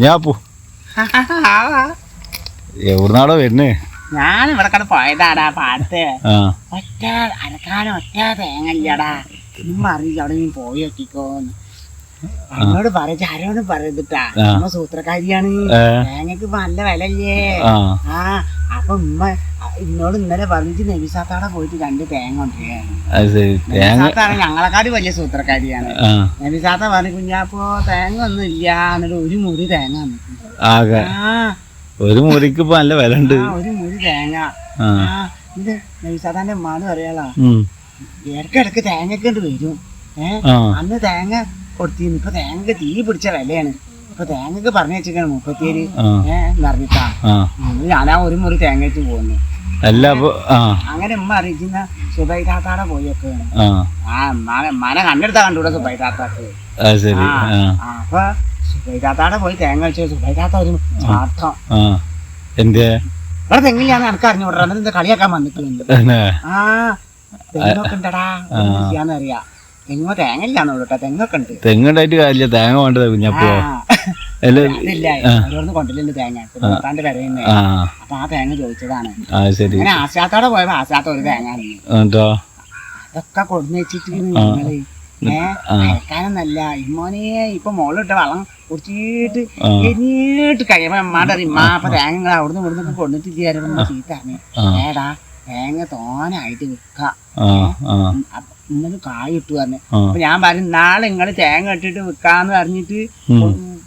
ഞാൻ പോ. എവിടുന്നാടോ വരുന്നേ? ഞാൻ ഇവിടെ കണ്ട് പോയതാടാ പാടത്ത്. ആ. ഒറ്റ അരക്കാനും ഒറ്റ തേങ്ങ ഇല്ലടാ ഉമ്മ അറിയില്ല അവിടെ നീ പോയി നോക്കിക്കോന്ന് എന്നോട് പറയ ആരോടും പറയുന്നിട്ടാ നമ്മ സൂത്രക്കാരിയാണ്. തേങ്ങക്ക് നല്ല വിലയല്ലേ? ആ. ആ. അപ്പൊ ഉമ്മ എന്നോട് ഇന്നലെ പറഞ്ഞിട്ട് നബിസാത്താടെ പോയിട്ട് രണ്ട് തേങ്ങ കൊണ്ടുവരികയാണ്. തേങ്ങ ഞങ്ങളെക്കാട് വലിയ സൂത്രക്കാരിയാണ്. നബിസാത്ത പറഞ്ഞു കുഞ്ഞാപ്പോ തേങ്ങ ഒന്നും ഇല്ല എന്നിട്ട് ഒരു മുറി തേങ്ങ. ആകെ. ഒരു മുറിക്ക് ഇപ്പൊ നല്ല വില ഉണ്ട് ഒരു മുറി തേങ്ങ. ഇത് നബിസാത്താന്റെ ഉമ്മാന്ന് പറയാളാ. ഇടക്കിടക്ക് തേങ്ങയൊക്കെ ഉണ്ട് വരും. ഏഹ് അന്ന് തേങ്ങ കൊടുത്തിരുന്നു ഇപ്പൊ തേങ്ങ തീ പിടിച്ച വിലയാണ്. ഇപ്പൊ തേങ്ങക്ക് പറഞ്ഞു വെച്ചിരിക്കണം മുപ്പത്തിയേര് നിറഞ്ഞിട്ടാ ഞാനാ ഒരു മുറി തേങ്ങ വെച്ച് പോകുന്നു അല്ല അങ്ങനെ ഉമ്മ അറിയിക്കുന്ന സുബൈ താത്താടെ പോയൊക്കെ ആ. ഉമ്മാനെ കണ്ടെടുത്താ കണ്ടൂടെ സുബൈ താത്താക്ക്. അപ്പൊ സുബൈ താത്താടെ പോയി തേങ്ങ വെച്ചു സുബൈ താത്ത ഒരു ചാട്ടം. ആ. എന്തേ ഇവിടെ തെങ്ങില്ലാന്ന് എനിക്ക് അറിഞ്ഞു എന്താ കളിയാക്കാൻ വന്നിട്ടുണ്ട് ആ. തെങ്ങൊക്കെ ഉണ്ടടാ. ഇല്ലാന്നറിയാ തെങ്ങോ തേങ്ങ ഇല്ലാന്നുള്ളൂ കേട്ടോ തെങ്ങൊക്കെ ഉണ്ട്. തെങ്ങുണ്ടായിട്ട് കാര്യമില്ല. തേങ്ങ വേണ്ടത് കുഞ്ഞപ്പോ തേങ്ങ. വരയുന്നേ ആ. അപ്പൊ ആ തേങ്ങ ചോദിച്ചതാണ്. അത് ശരി. അങ്ങനെ ആശാത്തോടെ പോയപ്പോ ആശാത്ത ഒരു തേങ്ങ തന്നു. എന്നിട്ടോ അതൊക്കെ കൊടുന്ന് വെച്ചിട്ട് നിങ്ങൾ ഏ? ആ. അയക്കാനൊന്നല്ല. ഇമ്മോനെ ഇപ്പൊ മോളിട്ട വളം കുടിച്ചിട്ട്. എന്നിട്ട് കഴിയുമ്പോ അമ്മാടെ ഇമ്മ അപ്പൊ തേങ്ങ അവിടുന്ന് ഇവിടുന്ന് കൊണ്ടിട്ട് ചേരുമ്പോ ചീത്താണ്. ഏടാ തേങ്ങ തോനായിട്ട് വിൽക്കാം. ഇന്നത് കായ് ഇട്ടു പറഞ്ഞു. അപ്പൊ ഞാൻ പറഞ്ഞു നാളെ നിങ്ങൾ തേങ്ങ ഇട്ടിട്ട് വിൽക്കാന്ന് പറഞ്ഞിട്ട്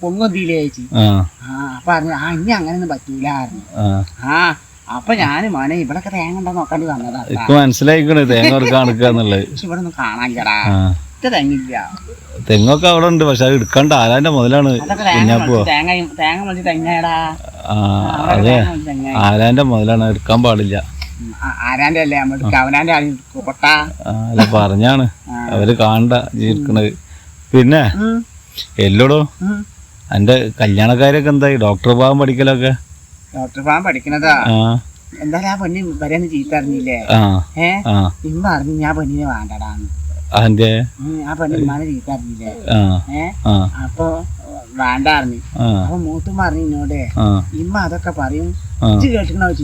പൊങ്ങൊന്തിയിലേ അയച്ചു ചേച്ചി ആ. പറഞ്ഞു ആ ഇനി അങ്ങനെയൊന്നും പറ്റൂല പറഞ്ഞു. ആ. അപ്പൊ ഞാൻ മോനെ ഇവിടൊക്കെ തേങ്ങ ഉണ്ടോ നോക്കാണ്ട് തന്നതാ മനസ്സിലായിക്കണ് തേങ്ങ ഇവിടെ ഒന്നും കാണാനില്ലടാ. തെങ്ങില്ല. തെങ്ങൊക്കെ അവിടെ ഉണ്ട് പക്ഷെ അത് എടുക്കണ്ട. ആരാന്റെ മുതലാണ്. തേങ്ങ തേങ്ങ തെങ്ങടാ. ആരാന്റെ മുതലാണ് എടുക്കാൻ പാടില്ല. ആരാന്റെ അല്ലേ നമ്മൾ അവനാന്റെ കൊട്ട. അല്ല പറഞ്ഞാണ്. അവർ കാണണ്ട ജീവിക്കണത്. പിന്നെ എല്ലോടോ? എന്റെ കല്യാണക്കാരൊക്കെ എന്തായി? ഡോക്ടർ ഭാഗം പഠിക്കലൊക്കെ? ഡോക്ടർ ഫാം പഠിക്കണതാ. എന്തായാലും ആ പെണ്ണി വരെയൊന്ന് ചീത്തറിഞ്ഞില്ലേ ഏ? ഇമ്മ അറിഞ്ഞു ഞാൻ പെണ്ണിനെ വേണ്ടടാന്ന് അതിന്റെ ആ പെണ്ണി ഇമ്മാനെ ചീത്ത അറിഞ്ഞില്ലേ? ആ. ഏ? അപ്പൊ വേണ്ട അറിഞ്ഞു. അപ്പൊ മൂത്തും പറഞ്ഞു ഇന്നോട്. ഇമ്മ അതൊക്കെ പറയും. ഇജ്ജ് കേട്ടിക്കണോ വെച്ച്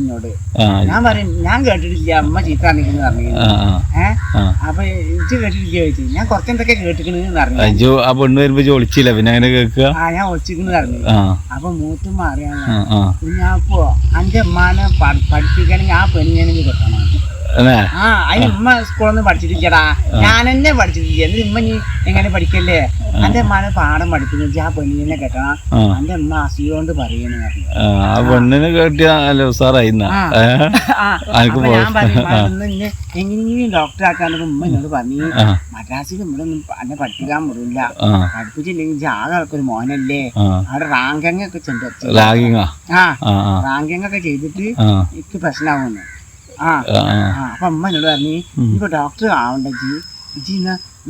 ഞാൻ പറയും ഞാൻ കേട്ടിട്ടില്ല അമ്മ ചീത്ത അറിഞ്ഞിരിക്കുന്നു പറഞ്ഞു ആ ആ. ഏ? ആ. അപ്പൊ ഇജ്ജ് കേട്ടിട്ടില്ല ചോദിച്ചു ഞാൻ കുറച്ചെന്തൊക്കെ കേട്ടിക്കണെന്ന് പറഞ്ഞു ആ പെണ്ണ് വരുമ്പോ ജോളിച്ചില്ല പിന്നെ അങ്ങനെ കേക്കുക ആ ഞാൻ ഒളിച്ചിക്കണെന്ന് പറഞ്ഞു അപ്പൊ മൂത്തും അറിയാൻ ഞാൻ. കുഞ്ഞാപ്പോ അന്റെ ഉമ്മാനെ പഠി- പഠിപ്പിക്കണമെങ്കിൽ ആ പെണ്ണിനെ കിട്ടണം. ആ അതിന് ഉമ്മ സ്കൂളൊന്നും പഠിച്ചിട്ടില്ലടാ ഞാൻ തന്നെ പഠിച്ചിട്ടില്ല എന്നിട്ട് ഉമ്മ നീ എങ്ങനെ പഠിക്കല്ലേ? എന്റെ ഉമ്മാനെ പാഠം പഠിപ്പിച്ചു ആ പെണ്ണിനെ കെട്ടണം. എന്റെ ഉമ്മ അസുഖോണ്ട് പറയുന്നു ആ, പെണ്ണിനെ കേട്ടിയ നല്ല ഉസാറായിന്ന? ആ. ഏ? ആ, അനക്ക് അപ്പൊ പോ- ഞാൻ പറഞ്ഞു "ഉമ്മ, ഇന്ന് എങ്ങനെയും ഡോക്ടർ ആക്കാന്നൊക്കെ ഉമ്മ എന്നോട് പറഞ്ഞു. മദ്രാസിൽ ഇവിടെ ഒന്നും എന്നെ പഠിപ്പിക്കാൻ വിടില്ല ആ. പഠിപ്പിച്ചില്ലെങ്കിൽ ആകെ ആൾക്കൊരു മോനല്ലേ? അവിടെ റാങ്കിങ് ഒക്കെ ചെണ്ട് റാങ്കിങ് ഒക്കെ ചെയ്തിട്ട് എനിക്ക് പ്രശ്നമാവുന്നു അപ്പൊ അമ്മ എന്നോട് പറഞ്ഞു ഇപ്പൊ ഡോക്ടർ ആവണ്ടെങ്കിൽ ജി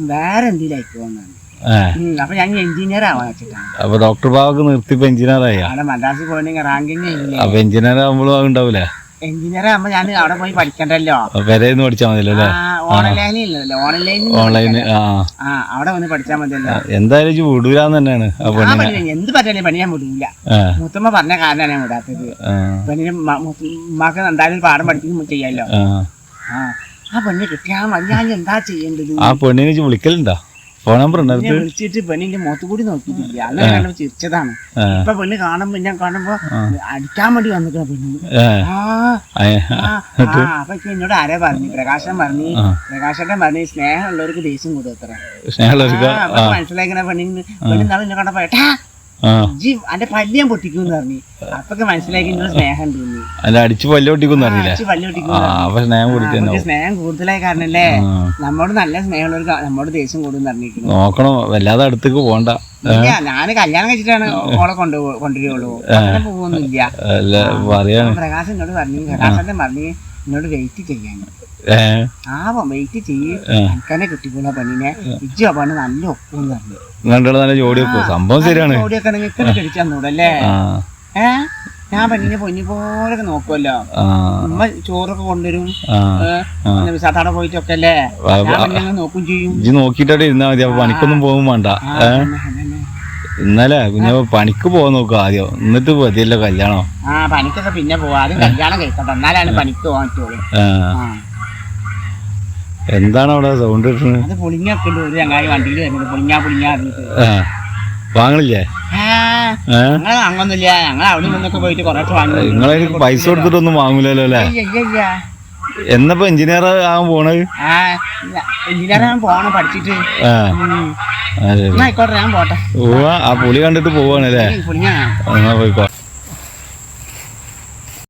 വേറെ എന്തെങ്കിലും അയക്കുമെന്നാണ് ഏ. അപ്പൊ ഞാൻ എഞ്ചിനീയർ ആവാൻ വെച്ചിട്ടാണ്. അപ്പൊ ഡോക്ടർ ഭാഗമൊക്കെ നിർത്തിപ്പോ എഞ്ചിനീയർ ആയി? മദ്രാസിൽ പോയില്ലെങ്കിൽ റാങ്കിങ് അപ്പൊ എഞ്ചിനീയർ ആവുമ്പോഴും അതുണ്ടാവൂലേ എഞ്ചിനീയർ ആകുമ്പോ ഞാൻ അവിടെ പോയി പഠിക്കണ്ടല്ലോ. മതിയല്ലോ അല്ലേ? ഓൺലൈനിൽ ഓൺലൈന് ആ. ആ അവിടെ വന്ന് പഠിച്ചാൽ മതിയല്ലോ. എന്തായാലും വിടൂലെന്ന് തന്നെയാണ് എന്ത് പറ്റാലും പണി ഞാൻ വിടൂല. ആ. മുത്തമ്മ പറഞ്ഞ കാരണമാണ് ഞാൻ വിടാത്തത്. ആ. പെണ്ണിന് മ- ഉമ്മാക്ക് എന്തായാലും ഒരു പാഠം പഠിപ്പിക്കും ആ. ആ ആ പെണ്ണ് മതി. ഞാൻ എന്താ ചെയ്യേണ്ടത്? ആ പെണ്ണിനെ ഇജ്ജ് വിളിക്കലുണ്ടോ? ഫോൺ നമ്പർ ഉണ്ടായിരുന്നു വിളിച്ചിട്ട് പെണ്ണിന്റെ മുഖത്ത് കൂടി നോക്കിയിട്ടില്ല. അന്ന് ചിരിച്ചതാണ്. ഇപ്പൊ പെണ്ണ് കാണുമ്പോ ഞാൻ കാണുമ്പോ അടിക്കാൻ വേണ്ടി വന്നിട്ടാ പെണ്ണ്. അപ്പൊ എന്നോട് ആരാ പറഞ്ഞു? പ്രകാശൻ പറഞ്ഞു. പ്രകാശന്റെ പറഞ്ഞു സ്നേഹമുള്ളവർക്ക് ദേഷ്യം കൂടും അത്ര. സ്നേഹമുള്ളവർക്ക് മനസ്സിലാക്കണ പെണ്ണിന് പെണ്ണിന്നാളും എന്നെ കണ്ടപ്പോ ഏട്ടാ അന്റെ പല്ലിയാൻ പൊട്ടിക്കൂന്ന് പറഞ്ഞു. അപ്പൊക്കെ മനസ്സിലാക്കി എന്നോട് സ്നേഹം തോന്നി അല്ല അടിച്ച് പല്ലോട്ടിക്കൊന്നും അറിയില്ലേ അച്ഛൻ പല്ല് പൊട്ടിക്കും സ്നേഹം കൂടുതലായ കാരണല്ലേ. നമ്മോട് നല്ല സ്നേഹമുള്ളവർക്ക് നമ്മോട് ദേഷ്യം കൂടും പറഞ്ഞിരിക്കുന്നു. നോക്കണം വല്ലാതെ അടുത്തേക്ക് പോണ്ട ഞാൻ കല്യാണം കഴിച്ചിട്ടാണ് ഓളെ കൊണ്ടു കൊണ്ടുവരുള്ളൂ. അങ്ങനെ പോകുന്നില്ല പ്രകാശ് എന്നോട് പറഞ്ഞു പ്രകാശന്റെ പറഞ്ഞു? എന്നോട് വെയിറ്റ് ചെയ്യാൻ. ഏ? വെയിറ്റ് ചെയ്യ്. ആ. എനിക്കന്നെ കിട്ടിക്കൂല പെണ്ണിനെ ഇജ്ജോ പണ്ട് നല്ല ഒപ്പം പറഞ്ഞു. നല്ല ജോഡി സംഭവം ശരിയാണ്. തന്നൂടല്ലേ? ആ. ഏ? ഞാൻ പണിനെ പൊന്നു പോലെ നോക്കുമല്ലോ നമ്മ ഉമ്മ ചോറൊക്കെ കൊണ്ടുവരും. സാധാരണ പോയിട്ടൊക്കെ അല്ലേ ഞാൻ നോക്കും ചെയ്യും. നോക്കിട്ടവിടെ ഇരുന്നാ മതി. പണിക്കൊന്നും പോകും വേണ്ട. ഇന്നലെ പിന്നെ പണിക്ക് പോകാൻ നോക്കുക ആദ്യം. എന്നിട്ട് പതിയല്ലോ കല്യാണോ. ആ പണിക്കൊക്കെ പിന്നെ പോവാ. ആദ്യം കല്യാണം കഴിക്കട്ടെ. എന്നാലാണ് പണിക്ക് പോകാൻ പറ്റുള്ളൂ. എന്താണ് അവിടെ സൗണ്ട് കിട്ടുന്നത്? അത് പുളിങ്ങൊക്കെ ഉണ്ട്. ഒരു ചങ്ങായി വണ്ടിയിൽ പുളിങ്ങാ പുളിങ്ങാ വാങ്ങണില്ലേ? ഞങ്ങൾ ഞങ്ങൾ അവിടെ നിന്നൊക്കെ പോയിട്ട് വാങ്ങി. നിങ്ങളതിന് പൈസ കൊടുത്തിട്ടൊന്നും വാങ്ങൂലല്ലോ അല്ലേ. എന്നപ്പോ എഞ്ചിനീയർ ആവാൻ പോണത്? ആ ആവാൻ പോണം പഠിച്ചിട്ട്. ആയിക്കോട്ടെ ഞാൻ പോട്ടെ. പോവാ. ആ പുളി കണ്ടിട്ട് പോവാണല്ലേ പുളിങ്ങാ. എന്നാ പോയിക്കോ.